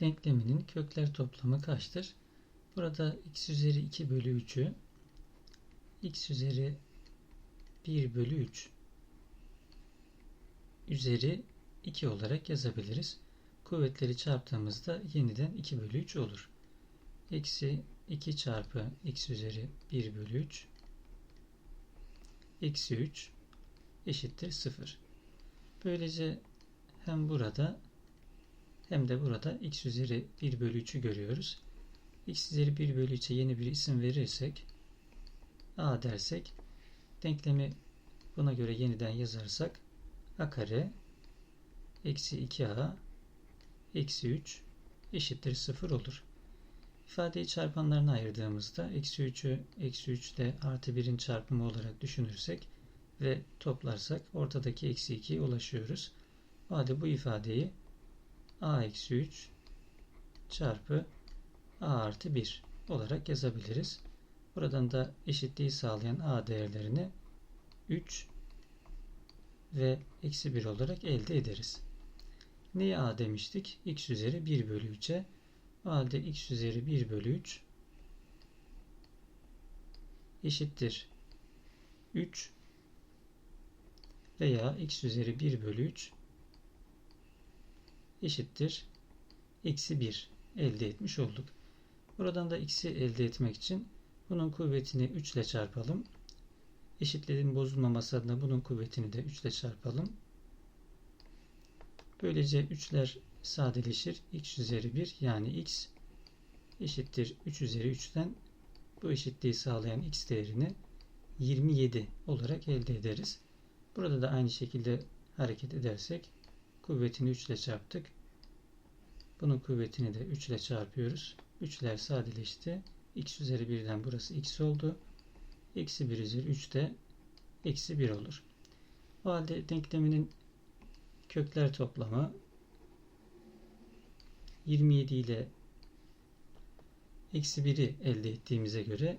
denkleminin kökler toplamı kaçtır? Burada x üzeri 2 bölü 3'ü x üzeri 1 bölü 3 üzeri 2 olarak yazabiliriz. Kuvvetleri çarptığımızda yeniden 2 bölü 3 olur. Eksi 2 çarpı x üzeri 1 bölü 3 eksi 3 eşittir 0. Böylece hem burada hem de burada x üzeri 1 bölü 3'ü görüyoruz. x üzeri 1 bölü 3'e yeni bir isim verirsek a dersek denklemi buna göre yeniden yazarsak a kare eksi 2a eksi 3 eşittir 0 olur. İfadeyi çarpanlarına ayırdığımızda eksi 3'ü eksi 3 ile artı 1'in çarpımı olarak düşünürsek ve toplarsak ortadaki eksi 2'ye ulaşıyoruz. O halde bu ifadeyi a eksi 3 çarpı a artı 1 olarak yazabiliriz. Buradan da eşitliği sağlayan a değerlerini 3 ve eksi 1 olarak elde ederiz. Neye a demiştik? x üzeri 1 bölü 3'e. O halde x üzeri 1 bölü 3 eşittir 3 veya x üzeri 1 bölü 3 eşittir eksi 1 elde etmiş olduk. Buradan da x'i elde etmek için bunun kuvvetini 3 ile çarpalım. Eşitliğin bozulmaması adına bunun kuvvetini de 3 ile çarpalım. Böylece 3'ler sadeleşir. x üzeri 1 yani x eşittir 3 üzeri 3'ten bu eşitliği sağlayan x değerini 27 olarak elde ederiz. Burada da aynı şekilde hareket edersek kuvvetini 3 ile çarptık. Bunun kuvvetini de 3 ile çarpıyoruz. 3'ler sadeleşti. x üzeri 1'den burası x oldu. Eksi 1 üzeri 3 de eksi 1 olur. O halde denkleminin kökler toplamı 27 ile eksi 1'i elde ettiğimize göre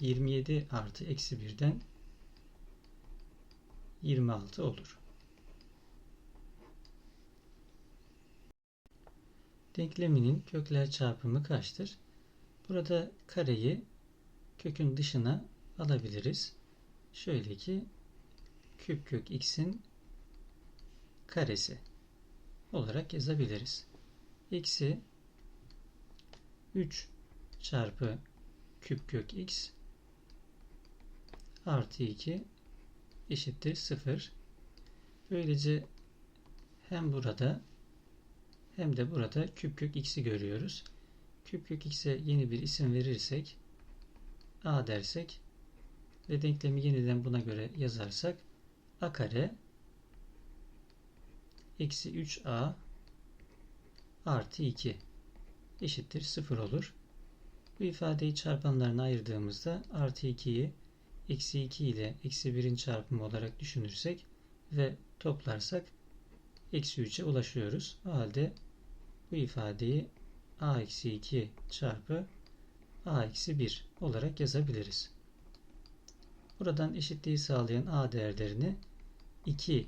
27 artı eksi 1'den 26 olur. Denkleminin kökler çarpımı kaçtır? Burada kareyi kökün dışına alabiliriz. Şöyle ki küp kök x'in karesi olarak yazabiliriz. Eksi 3 çarpı küp kök x artı 2 eşittir 0. Böylece hem burada hem de burada küp kök x'i görüyoruz. Küp kök x'e yeni bir isim verirsek a dersek ve denklemi yeniden buna göre yazarsak a kare eksi 3a artı 2 eşittir 0 olur. Bu ifadeyi çarpanlarına ayırdığımızda artı 2'yi eksi 2 ile eksi 1'in çarpımı olarak düşünürsek ve toplarsak eksi 3'e ulaşıyoruz. O halde bu ifadeyi a eksi 2 çarpı a eksi 1 olarak yazabiliriz. Buradan eşitliği sağlayan a değerlerini 2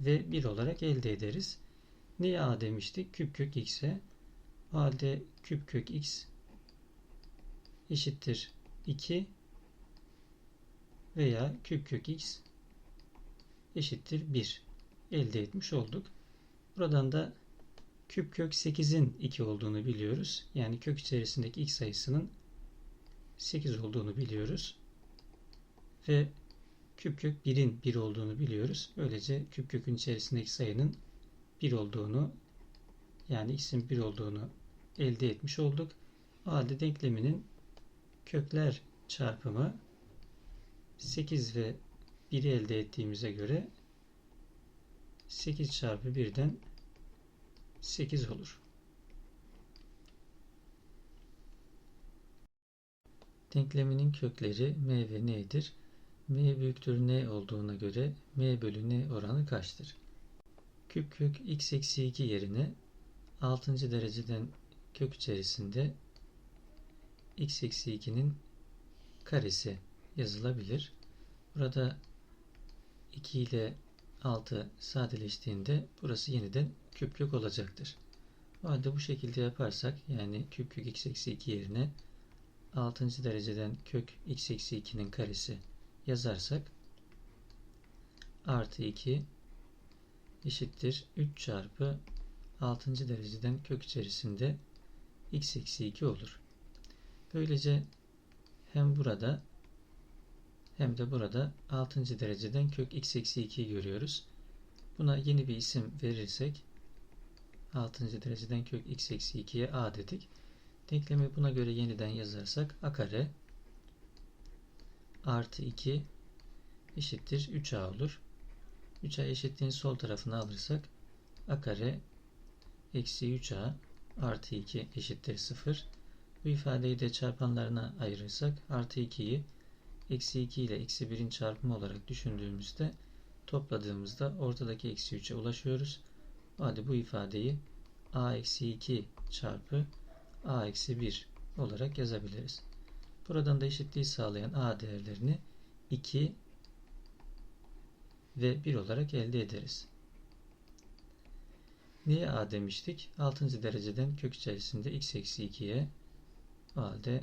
ve 1 olarak elde ederiz. Neye a demiştik? Küp kök x'e. O halde küp kök x eşittir 2 veya küp kök x eşittir 1 elde etmiş olduk. Buradan da küp kök 8'in 2 olduğunu biliyoruz. Yani kök içerisindeki x sayısının 8 olduğunu biliyoruz. Ve küp kök 1'in 1 olduğunu biliyoruz. Böylece küp kökün içerisindeki sayının 1 olduğunu yani x'in 1 olduğunu elde etmiş olduk. O halde denkleminin kökler çarpımı 8 ve 1'i elde ettiğimize göre 8 çarpı 1'den 8 olur. Denkleminin kökleri m ve n'dir. m büyüktür n olduğuna göre m bölü n oranı kaçtır? Küp kök x eksi 2 yerine 6. dereceden kök içerisinde x eksi 2'nin karesi yazılabilir. Burada 2 ile 6 sadeleştiğinde burası yeniden küp kök olacaktır. O halde bu şekilde yaparsak yani küp kök x eksi 2 yerine 6. dereceden kök x eksi 2'nin karesi yazarsak artı 2 eşittir 3 çarpı 6. dereceden kök içerisinde x eksi 2 olur. Böylece hem burada hem de burada 6. dereceden kök x eksi 2'yi görüyoruz. Buna yeni bir isim verirsek 6. dereceden kök x eksi 2'ye a dedik. Denklemi buna göre yeniden yazarsak a kare artı 2 eşittir 3a olur. 3a eşitliğin sol tarafını alırsak a kare eksi 3a artı 2 eşittir 0. Bu ifadeyi de çarpanlarına ayırırsak artı 2'yi eksi 2 ile eksi 1'in çarpımı olarak düşündüğümüzde topladığımızda ortadaki eksi 3'e ulaşıyoruz. Hadi bu ifadeyi a eksi 2 çarpı a eksi 1 olarak yazabiliriz. Buradan da eşitliği sağlayan a değerlerini 2 ve 1 olarak elde ederiz. Niye a demiştik? 6. dereceden kök içerisinde x eksi 2'ye o halde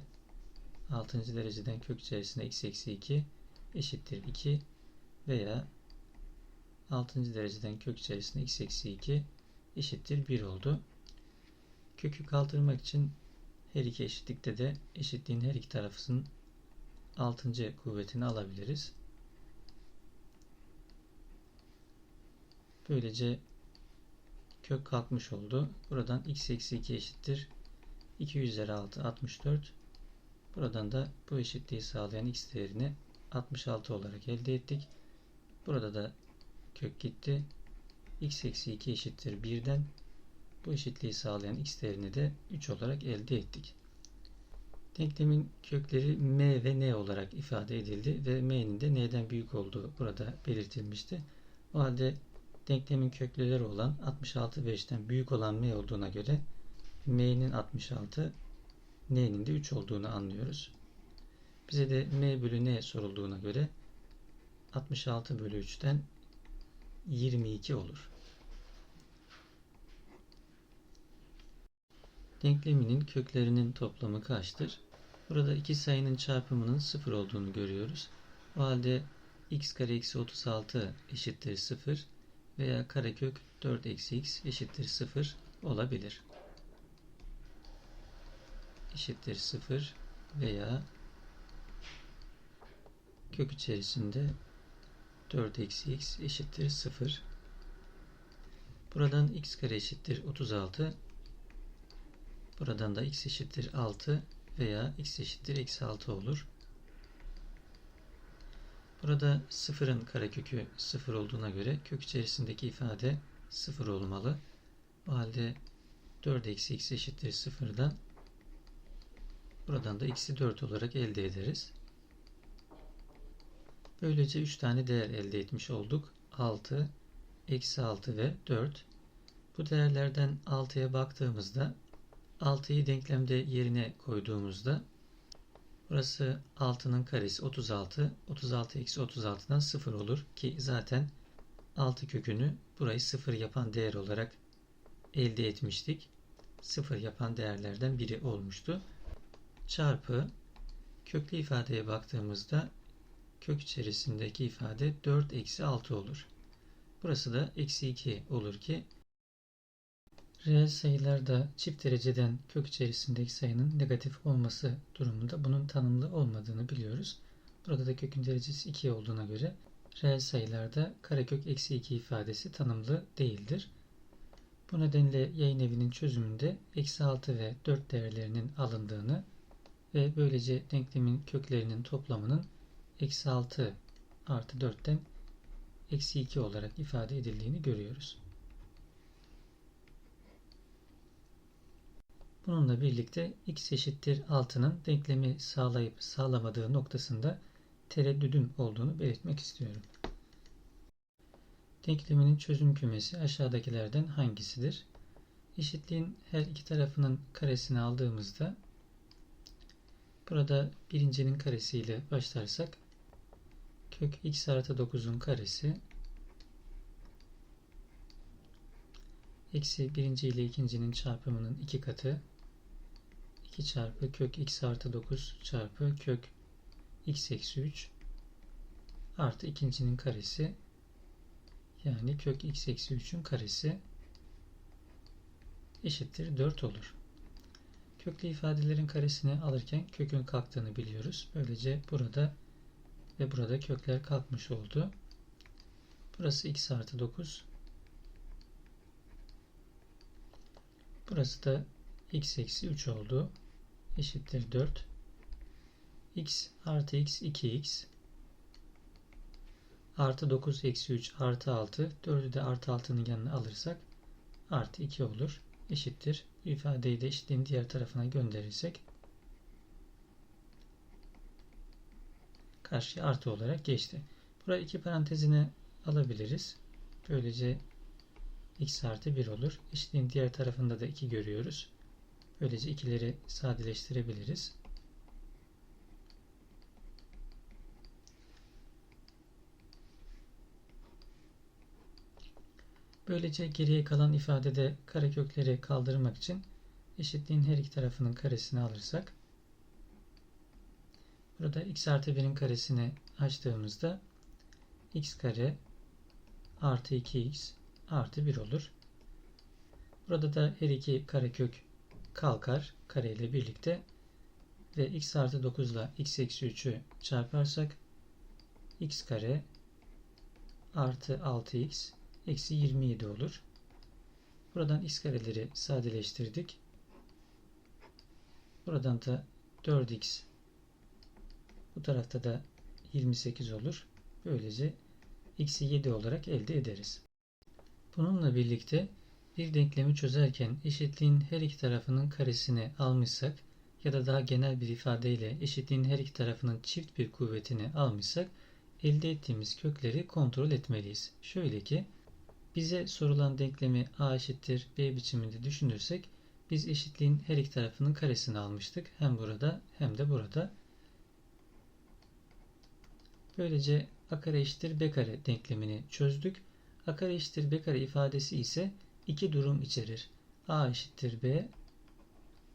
6. dereceden kök içerisinde x eksi 2 eşittir 2 veya 6. dereceden kök içerisinde x eksi 2 eşittir 1 oldu. Kökü kaldırmak için her iki eşitlikte de eşitliğin her iki tarafının 6. kuvvetini alabiliriz. Böylece kök kalkmış oldu. Buradan x eksi 2 eşittir. 2 üzeri 6 64. Buradan da bu eşitliği sağlayan x değerini 66 olarak elde ettik. Burada da kök gitti. x eksi 2 eşittir 1'den bu eşitliği sağlayan x değerini de 3 olarak elde ettik. Denklemin kökleri m ve n olarak ifade edildi ve m'nin de n'den büyük olduğu burada belirtilmişti. O halde denklemin kökleri olan 66 5'ten büyük olan m olduğuna göre m'nin 66 n'nin de 3 olduğunu anlıyoruz. Bize de m bölü n sorulduğuna göre 66 bölü 3'ten 22 olur. Denkleminin köklerinin toplamı kaçtır? Burada iki sayının çarpımının 0 olduğunu görüyoruz. O halde x kare eksi 36 eşittir 0 veya karekök 4 eksi x eşittir 0 olabilir. Eşittir 0 veya kök içerisinde 4 eksi x eşittir 0. Buradan x kare eşittir 36. Buradan da x eşittir 6 veya x eşittir eksi 6 olur. Burada sıfırın karekökü sıfır olduğuna göre kök içerisindeki ifade sıfır olmalı. O halde 4 eksi x eşittir sıfırdan buradan da x'i 4 olarak elde ederiz. Böylece 3 tane değer elde etmiş olduk. 6, eksi 6 ve 4. Bu değerlerden 6'ya baktığımızda 6'yı denklemde yerine koyduğumuzda burası 6'nın karesi 36. 36 eksi 36'dan 0 olur ki zaten 6 kökünü burayı 0 yapan değer olarak elde etmiştik. 0 yapan değerlerden biri olmuştu. Çarpı köklü ifadeye baktığımızda kök içerisindeki ifade 4 eksi 6 olur. Burası da eksi 2 olur ki reel sayılarda çift dereceden kök içerisindeki sayının negatif olması durumunda bunun tanımlı olmadığını biliyoruz. Burada da kökün derecesi 2 olduğuna göre reel sayılarda karekök eksi 2 ifadesi tanımlı değildir. Bu nedenle yayın evinin çözümünde eksi 6 ve 4 değerlerinin alındığını ve böylece denklemin köklerinin toplamının eksi 6 artı 4'ten eksi 2 olarak ifade edildiğini görüyoruz. Bununla birlikte x eşittir 6'nın denklemi sağlayıp sağlamadığı noktasında tereddüdüm olduğunu belirtmek istiyorum. Denkleminin çözüm kümesi aşağıdakilerden hangisidir? Eşitliğin her iki tarafının karesini aldığımızda burada birincinin karesiyle başlarsak kök x artı 9'un karesi Eksi birinci ile ikincinin çarpımının iki katı. 2 çarpı kök x artı 9 çarpı kök x eksi 3 artı ikincinin karesi yani kök x eksi 3'ün karesi eşittir 4 olur. Köklü ifadelerin karesini alırken kökün kalktığını biliyoruz. Böylece burada ve burada kökler kalkmış oldu. Burası x artı 9. Burası da x eksi 3 oldu. Eşittir 4. x artı x 2x artı 9 eksi 3 artı 6 4'ü de artı 6'nın yanına alırsak artı 2 olur. Eşittir. İfadeyi de eşitliğin diğer tarafına gönderirsek karşıya artı olarak geçti. Buraya iki parantezine alabiliriz. Böylece x artı 1 olur. Eşitliğin diğer tarafında da 2 görüyoruz. Böylece ikileri sadeleştirebiliriz. Böylece geriye kalan ifadede karekökleri kaldırmak için eşitliğin her iki tarafının karesini alırsak burada x artı 1'in karesini açtığımızda x kare artı 2x artı 1 olur. Burada da her iki karekök kalkar kare ile birlikte ve x artı 9 ile x eksi 3'ü çarparsak x kare artı 6x eksi 27 olur. Buradan x kareleri sadeleştirdik. Buradan da 4x bu tarafta da 28 olur. Böylece x'i 7 olarak elde ederiz. Bununla birlikte bir denklemi çözerken eşitliğin her iki tarafının karesini almışsak ya da daha genel bir ifadeyle eşitliğin her iki tarafının çift bir kuvvetini almışsak elde ettiğimiz kökleri kontrol etmeliyiz. Şöyle ki bize sorulan denklemi a eşittir b biçiminde düşünürsek biz eşitliğin her iki tarafının karesini almıştık. Hem burada hem de burada. Böylece a kare eşittir b kare denklemini çözdük. a kare eşittir b kare ifadesi ise iki durum içerir. a eşittir b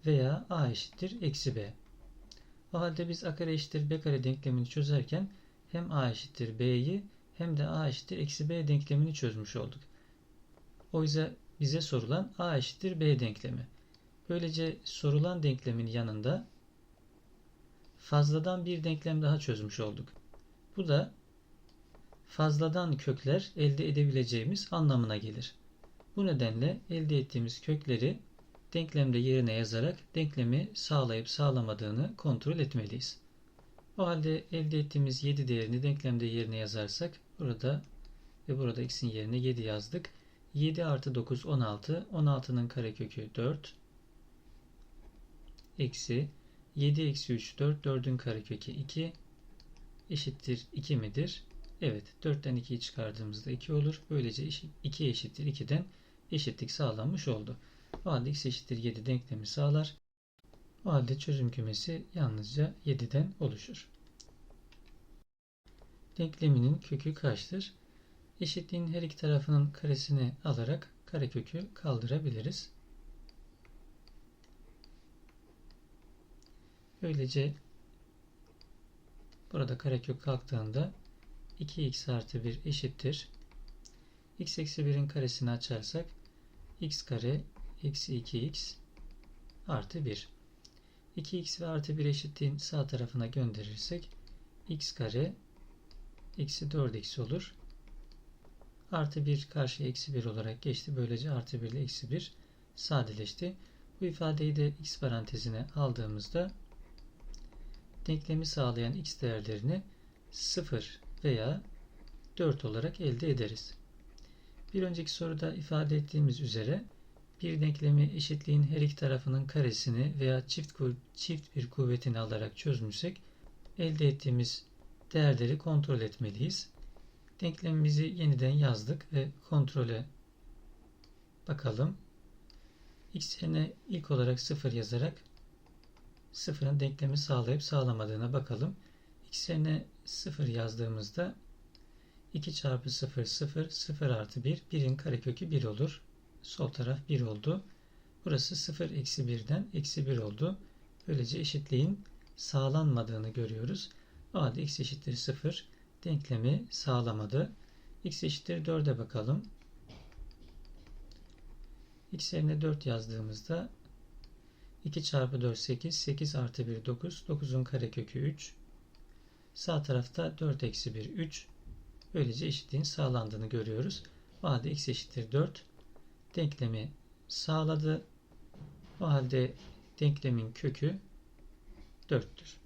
veya a eşittir eksi b. O halde biz a kare eşittir b kare denklemini çözerken hem a eşittir b'yi hem de a eşittir eksi b denklemini çözmüş olduk. O yüzden bize sorulan a eşittir b denklemi. Böylece sorulan denklemin yanında fazladan bir denklem daha çözmüş olduk. Bu da fazladan kökler elde edebileceğimiz anlamına gelir. Bu nedenle elde ettiğimiz kökleri denklemde yerine yazarak denklemi sağlayıp sağlamadığını kontrol etmeliyiz. O halde elde ettiğimiz 7 değerini denklemde yerine yazarsak burada ve burada x'in yerine 7 yazdık. 7 artı 9 16. 16'nın karekökü 4. Eksi 7 eksi 3 4. 4'ün karekökü 2. Eşittir 2 midir? Evet. 4'ten 2'yi çıkardığımızda 2 olur. Böylece 2 eşittir 2'den eşitlik sağlanmış oldu. O halde x eşittir 7 denklemi sağlar. O halde çözüm kümesi yalnızca 7'den oluşur. Denkleminin kökü kaçtır? Eşitliğin her iki tarafının karesini alarak karekökü kaldırabiliriz. Böylece burada karekök kalktığında 2x artı 1 eşittir. x eksi 1'in karesini açarsak x kare eksi 2x artı 1. 2x ve artı 1 eşitliğin sağ tarafına gönderirsek x kare eksi 4x olur. Artı 1 karşı eksi 1 olarak geçti. Böylece artı 1 ile eksi 1 sadeleşti. Bu ifadeyi de x parantezine aldığımızda denklemi sağlayan x değerlerini 0 veya 4 olarak elde ederiz. Bir önceki soruda ifade ettiğimiz üzere bir denklemi eşitliğin her iki tarafının karesini veya çift, çift bir kuvvetini alarak çözmüşsek elde ettiğimiz değerleri kontrol etmeliyiz. Denklemimizi yeniden yazdık ve kontrole bakalım. X yerine ilk olarak 0 yazarak sıfırın denklemi sağlayıp sağlamadığına bakalım. X yerine 0 yazdığımızda 2 çarpı 0 0 0 artı 1 1'in karekökü 1 olur. sol taraf 1 oldu. Burası 0 eksi 1'den eksi 1 oldu. Böylece eşitliğin sağlanmadığını görüyoruz. O halde x eşittir 0 denklemi sağlamadı. x eşittir 4'e bakalım. x yerine 4 yazdığımızda 2 çarpı 4 8, 8 artı 1 9, 9'un karekökü 3. Sağ tarafta 4 eksi 1 3. Böylece eşitliğin sağlandığını görüyoruz. O halde x eşittir 4 denklemi sağladı. O halde denklemin kökü 4'tür.